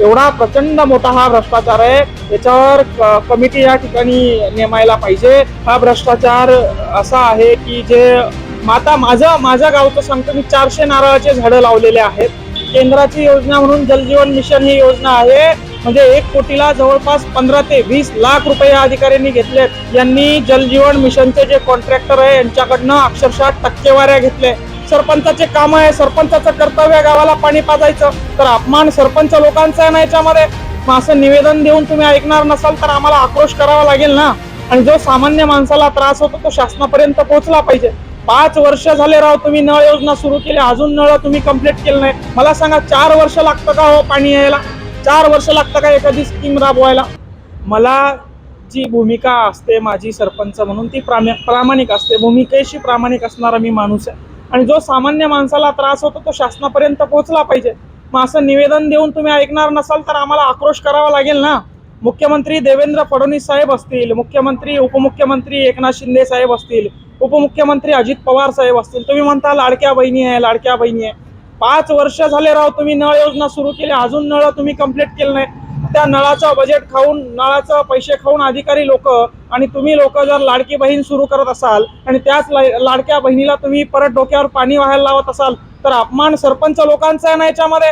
एवढा प्रचंड मोठा हा भ्रष्टाचार आहे. याच्यावर क- कमिटी या ठिकाणी नेमायला पाहिजे. हा भ्रष्टाचार असा आहे की जे माता माझं माझ्या गावचं सांगतो मी चारशे नारळाचे झाडं लावलेले आहेत. केंद्राची योजना म्हणून जलजीवन मिशन ही योजना आहे. म्हणजे एक कोटीला जवळपास पंधरा ते वीस लाख रुपये या अधिकाऱ्यांनी घेतलेत यांनी जलजीवन मिशनचे जे कॉन्ट्रॅक्टर आहे यांच्याकडनं अक्षरशः टक्केवाऱ्या घेतल्या सरपंचाचे काम आहे सरपंचाचं कर्तव्य गावाला पाणी पाजायचं. तर अपमान सरपंच लोकांचा आहे ना याच्यामध्ये? मग असं निवेदन देऊन तुम्ही ऐकणार नसाल तर आम्हाला आक्रोश करावा लागेल ना? आणि जो सामान्य माणसाला त्रास होतो तो शासनापर्यंत पोहोचला पाहिजे. पाच वर्ष झाले राव तुम्ही नळ योजना सुरू केली. अजून नळ तुम्ही कंप्लीट केलं नाही. मला सांगा चार वर्ष लागतं का हो पाणी यायला? चार वर्ष लागतं का एखादी स्कीम राबवायला? मला जी भूमिका असते माझी सरपंच म्हणून ती प्राम्या प्रामाणिक असते. भूमिकेशी प्रामाणिक असणारा मी माणूस आहे. आणि जो सामान्य माणसाला त्रास होतो तो शासनापर्यंत पोहोचला पाहिजे. मग असं निवेदन देऊन तुम्ही ऐकणार नसाल तर आम्हाला आक्रोश करावा लागेल ना? मुख्यमंत्री देवेंद्र फडणवीस साहेब असतील मुख्यमंत्री उपमुख्यमंत्री एकनाथ शिंदे साहेब असतील उपमुख्यमंत्री अजित पवार साहेब असतील तुम्ही म्हणता लाडक्या बहिणी आहे लाडक्या बहिणी आहे. पाच वर्ष झाले राव तुम्ही नळ योजना सुरू केली अजून नळ तुम्ही कंप्लीट केलं नाही. त्या नळाचं बजेट खाऊन नळाचं पैसे खाऊन अधिकारी लोक आणि तुम्ही लोक जर लाडकी बहीण सुरू करत असाल आणि त्याच लाडक्या बहिणीला तुम्ही परत डोक्यावर पाणी व्हायला लावत असाल तर अपमान सरपंच लोकांचा आहे ना याच्यामध्ये?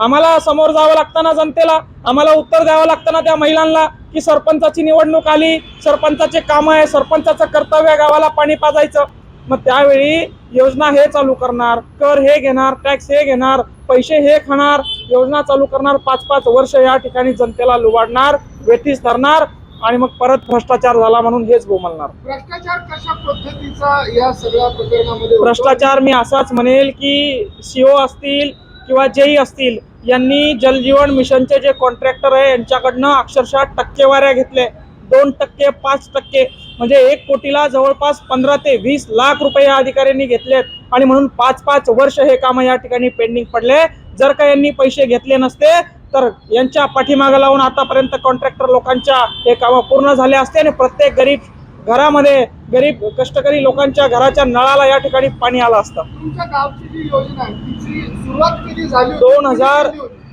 आम्हाला समोर जावं लागतं ना जनतेला? आम्हाला उत्तर द्यावं लागतं ना त्या महिलांना की सरपंचाची निवडणूक आली सरपंचाचे काम आहे सरपंचाचं कर्तव्य गावाला पाणी पाजायचं. मग त्यावेळी योजना हे चालू करणार कर हे घेणार टॅक्स हे घेणार पैसे हे खाणार योजना चालू करणार पाच पाच वर्ष या ठिकाणी जनतेला लुबाडणार वेठीस धरणार आणि मग परत भ्रष्टाचार झाला म्हणून हेच बोमलणार भ्रष्टाचार कशा पद्धतीचा या सगळ्या प्रकरणामध्ये? भ्रष्टाचार मी असाच म्हणेल की सीओ असतील किंवा जेई असतील यांनी जलजीवन मिशनचे जे कॉन्ट्रॅक्टर आहे यांच्याकडनं अक्षरशः टक्केवाऱ्या घेतले दोन टक्के पाच टक्के म्हणजे एक कोटीला जवळपास पंधरा ते वीस लाख रुपये या अधिकाऱ्यांनी घेतलेत आणि म्हणून पाच पाच वर्ष हे काम या ठिकाणी पेंडिंग पडले जर का यांनी पैसे घेतले नसते तर यांच्या पाठीमागे लावून आतापर्यंत कॉन्ट्रॅक्टर लोकांच्या हे कामं पूर्ण झाले असते आणि प्रत्येक गरीब घरामध्ये गरीब कष्टकरी लोकांच्या घराच्या नळाला या ठिकाणी पाणी आलं असतं? दोन हजार?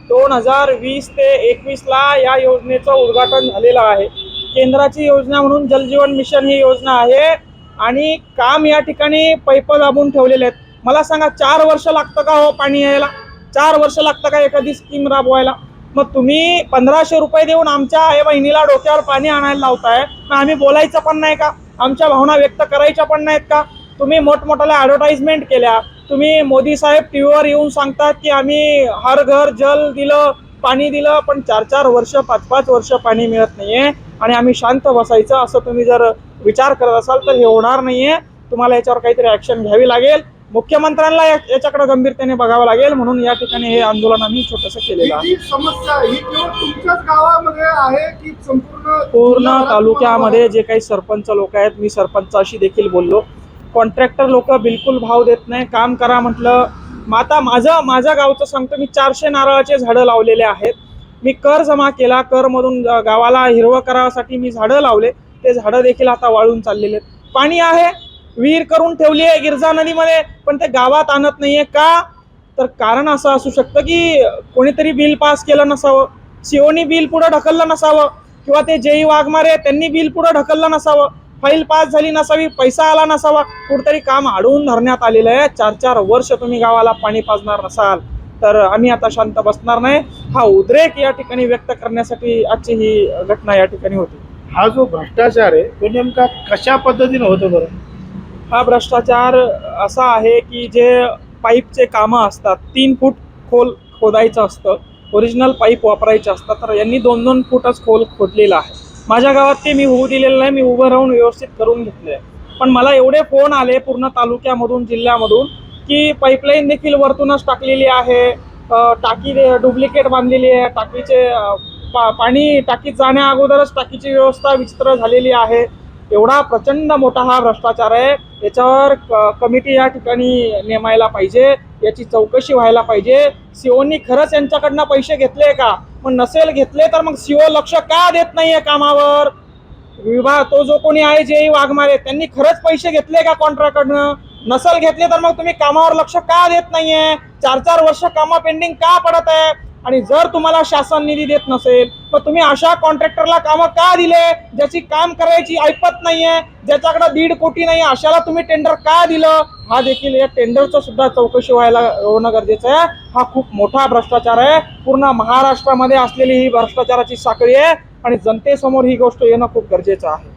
दोन हजार वीस ते एकवीस ला या योजनेचं उद्घाटन झालेलं आहे केंद्राची योजना म्हणून जलजीवन मिशन ही योजना आहे. आणि काम या ठिकाणी पैप दाबून ठेवलेले आहेत. मला सांगा चार वर्ष लागतं का हो पाणी यायला? चार वर्ष लागतं का एखादी स्कीम राबवायला? मग तुम्ही पंधराशे रुपये देऊन आमच्या आई बहिणीला डोक्यावर पाणी आणायला लावताय. मग आम्ही बोलायचं पण नाही का? आमच्या भावना व्यक्त करायच्या पण नाहीत का? तुम्ही मोठमोठ्याला ॲडव्हर्टाईजमेंट केल्या. तुम्ही मोदी साहेब टी व्हीवर येऊन सांगतात की आम्ही हर घर जल दिलं पाणी दिलं पण चार चार वर्ष पाच पाच वर्ष पाणी मिळत नाहीये. आणि आम्ही शांत बसायचं असं तुम्ही जर विचार करत असाल तर हे होणार नाहीये. तुम्हाला याच्यावर काहीतरी ऍक्शन घ्यावी लागेल. मुख्यमंत्र्यांना या- याच्याकडे गंभीरतेने बघावं लागेल. म्हणून या ठिकाणी हे आंदोलन आम्ही छोटस केलेलं आहे. समस्या ही तुमच्याच गावामध्ये आहे की संपूर्ण पूर्ण तालुक्यामध्ये जे काही सरपंच लोक आहेत मी सरपंचाशी देखील बोललो. कॉन्ट्रॅक्टर लोक बिलकुल भाव देत नाही. काम करा म्हटलं मग आता माझं माझ्या गावचं सांगतो मी चारशे नारळाचे झाडं लावलेले आहेत. मी कर जमा केला करमधून गावाला हिरवं करासाठी मी झाडं लावले. ते झाडं देखील आता वाळून चाललेले आहेत. पाणी आहे विहीर करून ठेवली आहे गिरजा नदीमध्ये पण ते गावात आणत नाहीये. का? तर कारण असं असू शकतं की कोणीतरी बिल पास केलं नसावं. सीओनी बिल पुढं ढकललं नसावं. किंवा ते जेई वाघमारे त्यांनी बिल पुढं ढकललं नसावं. फाईल पास झाली नसावी पैसा आला नसावा. कुठतरी काम अडवून धरण्यात आलेलं आहे. चार चार वर्ष तुम्ही गावाला पाणी पाजणार नसाल. तर आम्ही आता शांत बसणार नाही. हा उद्रेक या ठिकाणी व्यक्त करण्यासाठी आजची ही घटना या ठिकाणी होती. हा जो भ्रष्टाचार आहे तो नेमका कशा पद्धतीने होतो बरं? हा भ्रष्टाचार असा आहे की जे पाईपचे कामं असतात तीन फूट खोल खोदायचं असतं ओरिजिनल पाईप वापरायचे असतात तर यांनी दोन दोन फूटच खोल खोदलेलं आहे. माझ्या गावात ते मी होऊ दिलेलं नाही मी उभं राहून व्यवस्थित करून घेतले पण मला एवढे फोन आले पूर्ण तालुक्यामधून जिल्ह्यामधून की पाईपलाईन देखील वरतूनच टाकलेली आहे. टाकी डुप्लिकेट बांधलेली आहे. टाकीचे पा पाणी टाकीत जाण्या अगोदरच टाकीची व्यवस्था विचित्र झालेली आहे. एवढा प्रचंड मोठा हा भ्रष्टाचार आहे. याच्यावर क- कमिटी या ठिकाणी नेमायला पाहिजे. याची चौकशी व्हायला पाहिजे. सीओनी खरंच यांच्याकडनं पैसे घेतले का? मग नसेल घेतले तर मग सीओ लक्ष का देत नाहीये कामावर? विभाग तो जो कोणी आहे जे वाघमारे त्यांनी खरंच पैसे घेतले का कॉन्ट्रॅक्टकडनं नसल घेतले तर मग तुम्ही कामावर लक्ष का देत नाहीये? चार चार वर्ष कामं पेंडिंग का पडत आहे? आणि जर तुम्हाला शासन निधी देत नसेल तर तुम्ही अशा कॉन्ट्रॅक्टरला कामं का दिले? ज्याची काम करायची ऐपत नाहीये ज्याच्याकडे दीड कोटी नाही अशाला तुम्ही टेंडर का दिलं? हा देखील या टेंडरचं सुद्धा चौकशी व्हायला होणं गरजेचं आहे. हा खूप मोठा भ्रष्टाचार आहे. पूर्ण महाराष्ट्रामध्ये असलेली ही भ्रष्टाचाराची साखळी आहे. आणि जनतेसमोर ही गोष्ट येणं खूप गरजेचं आहे.